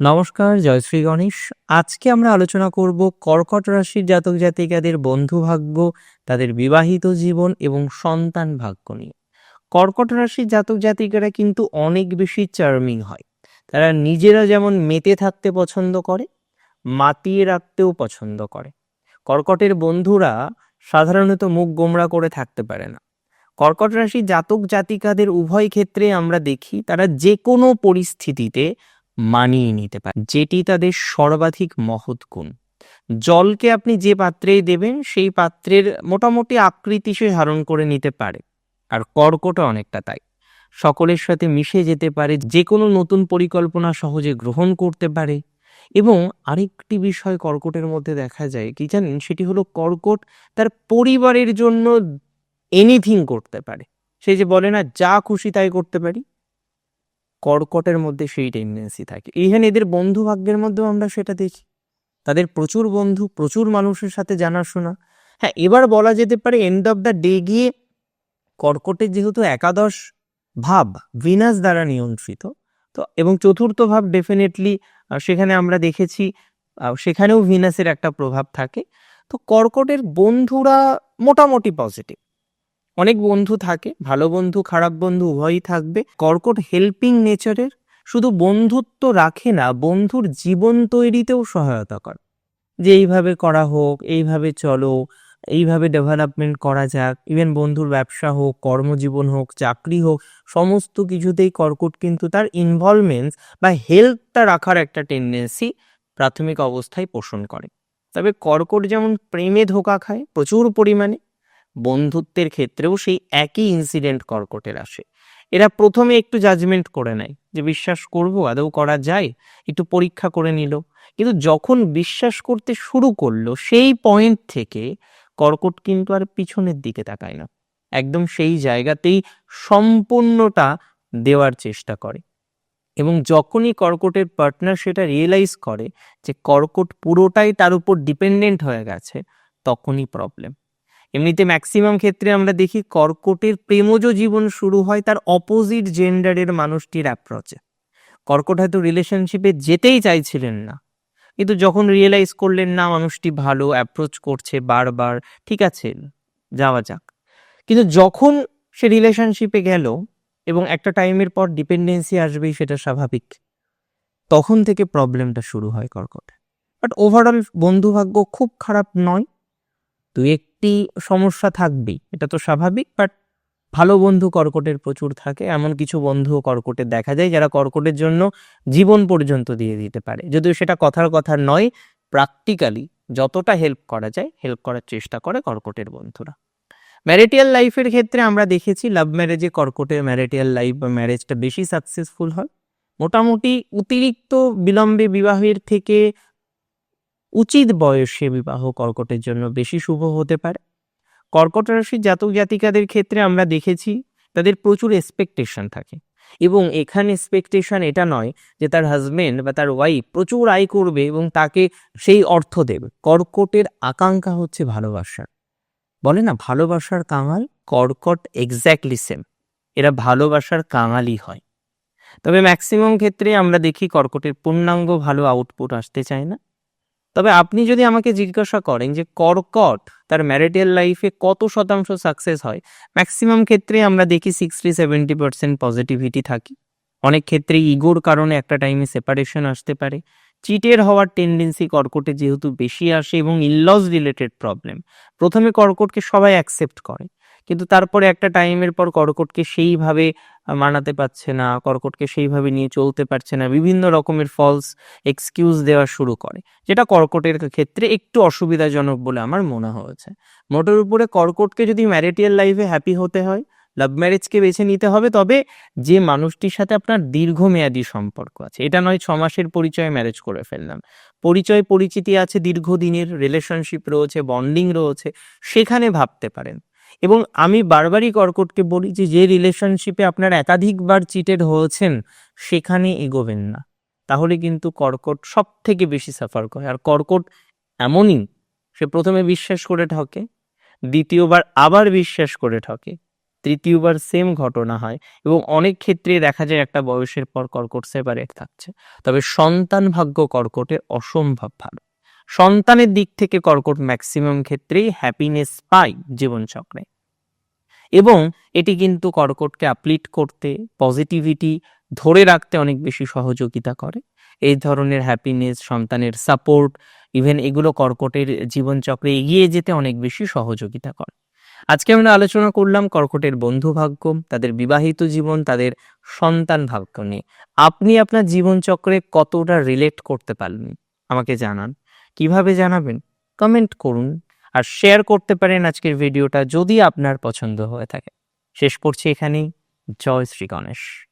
নমস্কার জয়শ্রী গণেশ। আজকে আমরা আলোচনা করব কর্কট রাশির জাতক জাতিকাদের বন্ধু ভাগ্য, তাদের বিবাহিত জীবন এবং সন্তান ভাগ্য নিয়ে। কর্কট রাশির জাতক জাতিকারা কিন্তু অনেক বেশি চার্মিং হয়। তারা নিজেরা যেমন মেতে থাকতে পছন্দ করে, মাতিয়ে রাখতেও পছন্দ করে। কর্কটের বন্ধুরা সাধারণত মুখ গোমরা করে থাকতে পারে না। কর্কট রাশি জাতক জাতিকাদের উভয় ক্ষেত্রে আমরা দেখি, তারা যে কোনো পরিস্থিতিতে মানিয়ে নিতে পারে। যেটি তাদের সর্বাধিক মহৎ গুণ। জলকে আপনি যে পাত্রেই দেবেন, সেই পাত্রের মোটামুটি আকৃতি সে ধারণ করে নিতে পারে। আর কর্কটও অনেকটা তাই। সকলের সাথে মিশে যেতে পারে যে কোনো নতুন পরিকল্পনা সহজে গ্রহণ করতে পারে। এবং আরেকটি বিষয় কর্কটের মধ্যে দেখা যায়, কি জানেন? সেটি হলো কর্কট তার পরিবারের জন্য এনিথিং করতে পারে। সে যে বলে না, যা খুশি তাই করতে পারি। কর্কটের মধ্যে সেই টেন্ডেন্সি থাকে। ইভেন এদের বন্ধু ভাগ্যের মধ্যেও আমরা সেটা দেখি। তাদের প্রচুর বন্ধু, প্রচুর মানুষের সাথে জানাশোনা। হ্যাঁ এবার বলা যেতে পারে এন্ড অফ দ্য ডে গিয়ে কর্কটের যেহেতু একাদশ ভাব ভিনাস দ্বারা নিয়ন্ত্রিত, তো এবং চতুর্থ ভাব ডেফিনেটলি সেখানে আমরা দেখেছি সেখানেও ভিনাসের একটা প্রভাব থাকে। তো কর্কটের বন্ধুরা মোটামুটি পজিটিভ অনেক বন্ধু থাকে, ভালো বন্ধু, খারাপ বন্ধু উভয়ই থাকবে। কর্কট হেল্পিং নেচারের শুধু বন্ধুত্ব রাখে না, বন্ধুর জীবন তৈরিতেও সহায়তা করে। যে এইভাবে করা হোক, এইভাবে চলো, এইভাবে ডেভেলপমেন্ট করা যাক ইভেন বন্ধুর ব্যবসা হোক, কর্মজীবন হোক, চাকরি হোক, সমস্ত কিছুতেই কর্কট কিন্তু তার ইনভলভমেন্ট বা হেল্পটা রাখার একটা টেন্ডেন্সি প্রাথমিক অবস্থায় পোষণ করে। তবে কর্কট যেমন প্রেমে ধোকা খায়, প্রচুর পরিমাণে বন্ধুত্বের ক্ষেত্রেও সেই একই ইনসিডেন্ট কর্কটের আসে। এরা প্রথমে একটু জাজমেন্ট করে নেয় যে বিশ্বাস করব, আদৌ করা যায়? একটু পরীক্ষা করে নিল। কিন্তু যখন বিশ্বাস করতে শুরু করল, সেই পয়েন্ট থেকে কর্কট কিন্তু আর পিছনের দিকে তাকায় না। একদম সেই জায়গাতেই সম্পূর্ণটা দেওয়ার চেষ্টা করে। এবং যখনই কর্কটের পার্টনার সেটা রিয়েলাইজ করে যে কর্কট পুরোটাই তার উপর ডিপেন্ডেন্ট হয়ে গেছে, তখনই প্রবলেম এমনিতে ম্যাক্সিমাম ক্ষেত্রে আমরা দেখি কর্কটের প্রেমজ জীবন শুরু হয় তার অপোজিট জেন্ডারের মানুষটির অ্যাপ্রোচে কর্কট হয়তো রিলেশনশিপে যেতেই চাইছিলেন না, কিন্তু যখন রিয়েলাইজ করলেন, না, মানুষটি ভালো অ্যাপ্রোচ করছে বারবার, ঠিক আছে, যাওয়া যাক। কিন্তু যখন সে রিলেশনশিপে গেল এবং একটা টাইমের পর ডিপেন্ডেন্সি আসবেই, সেটা স্বাভাবিক, তখন থেকে প্রবলেমটা শুরু হয় কর্কট। বাট ওভারঅল বন্ধুভাগ্য খুব খারাপ নয়। দু একটি সমস্যা থাকবেই, এটা তো স্বাভাবিক বাট ভালো বন্ধু কর্কটের প্রচুর থাকে, এমন কিছু বন্ধুও কর্কটের দেখা যায় যারা কর্কটের জন্য জীবন পর্যন্ত দিয়ে দিতে পারে। যদিও সেটা কথার কথা নয় প্র্যাকটিক্যালি যতটা হেল্প করা যায় হেল্প করার চেষ্টা করে কর্কটের বন্ধুরা। ম্যারিটিয়াল লাইফের ক্ষেত্রে আমরা দেখেছি লাভ ম্যারেজে কর্কটের ম্যারিটিয়াল লাইফ বা ম্যারেজটা বেশি সাকসেসফুল হয়। মোটামুটি অতিরিক্ত বিলম্বে বিবাহের থেকে উচিত বয়সে বিবাহ কর্কটের জন্য বেশি শুভ হতে পারে। কর্কট রাশির জাতক জাতিকাদের ক্ষেত্রে আমরা দেখেছি তাদের প্রচুর এক্সপেকটেশন থাকে এবং এখানে এক্সপেকটেশন এটা নয় যে তার হাজবেন্ড বা তার ওয়াইফ প্রচুর আয় করবে এবং তাকে সেই অর্থ দেবে। কর্কটের আকাঙ্ক্ষা হচ্ছে ভালোবাসার বলে না, ভালোবাসার কাঙাল কর্কট এক্স্যাক্টলি সেম এরা ভালোবাসার কাঙালই হয়। তবে ম্যাক্সিমাম ক্ষেত্রে আমরা দেখি কর্কটের পূর্ণাঙ্গ ভালো আউটপুট আসতে চায় না। তবে আপনি যদি আমাকে জিজ্ঞাসা করেন যে কর্কট তার ম্যারিটাল লাইফে কত শতাংশ সাকসেস হয় ম্যাক্সিমাম ক্ষেত্রে আমরা দেখি সিক্সটি সেভেন্টি পার্সেন্ট পজিটিভিটি থাকি। অনেক ক্ষেত্রে ইগোর কারণে একটা টাইমে সেপারেশন আসতে পারে। চিটের হওয়ার টেন্ডেন্সি কর্কটে যেহেতু বেশি আসে এবং ইনলস রিলেটেড প্রবলেম প্রথমে কর্কটকে সবাই অ্যাকসেপ্ট করে। কিন্তু তারপরে একটা টাইমের পর কর্কটকে সেইভাবে মানাতে পারছে না, কর্কটকে সেইভাবে নিয়ে চলতে পারছে না, বিভিন্ন রকমের ফলস এক্সকিউজ দেওয়া শুরু করে, যেটা কর্কটের ক্ষেত্রে একটু অসুবিধাজনক বলে আমার মনে হয়েছে। মোটের উপরে কর্কটকে যদি ম্যারিটিয়াল লাইফে হ্যাপি হতে হয় লাভ ম্যারেজকে বেছে নিতে হবে, তবে যে মানুষটির সাথে আপনার দীর্ঘমেয়াদী সম্পর্ক আছে, এটা নয় ছ মাসের পরিচয়ে ম্যারেজ করে ফেললাম, পরিচয় পরিচিতি আছে দীর্ঘদিনের রিলেশনশিপ রয়েছে বন্ডিং রয়েছে, সেখানে ভাবতে পারেন। এবং আমি বারবারই কর্কটকে বলি যে যে রিলেশনশিপে আপনার একাধিকবার চিটেড হয়েছেন, সেখানে এগোবেন না। তাহলে কিন্তু কর্কট সব থেকে বেশি সাফার করে। আর কর্কট এমনই, সে প্রথমে বিশ্বাস করে ঠকে, দ্বিতীয়বার আবার বিশ্বাস করে ঠকে, তৃতীয়বার সেম ঘটনা হয় এবং অনেক ক্ষেত্রে দেখা যায় একটা বয়সের পর কর্কট সেপারেট থাকছে। তবে সন্তান ভাগ্য কর্কটের অসম্ভব ভালো। সন্তানের দিক থেকে কর্কট ম্যাক্সিমাম ক্ষেত্রেই হ্যাপিনেস পায় জীবনচক্রে। এবং এটি কিন্তু কর্কটকে আপলিট করতে পজিটিভিটি ধরে রাখতে অনেক বেশি সহযোগিতা করে। এই ধরনের হ্যাপিনেস সন্তানের সাপোর্ট ইভেন এগুলো কর্কটের জীবনচক্রে এগিয়ে যেতে অনেক বেশি সহযোগিতা করে। আজকে আমরা আলোচনা করলাম কর্কটের বন্ধু ভাগ্য, তাদের বিবাহিত জীবন, তাদের সন্তান ভাগ্য নিয়ে। আপনি আপনার জীবনচক্রে কতটা রিলেট করতে পারলেন? আমাকে জানান। কীভাবে জানাবেন? কমেন্ট করুন আর শেয়ার করতে পারেন আজকের ভিডিওটা যদি আপনার পছন্দ হয়ে থাকে। শেষ করছি এখানেই। জয় শ্রী গণেশ।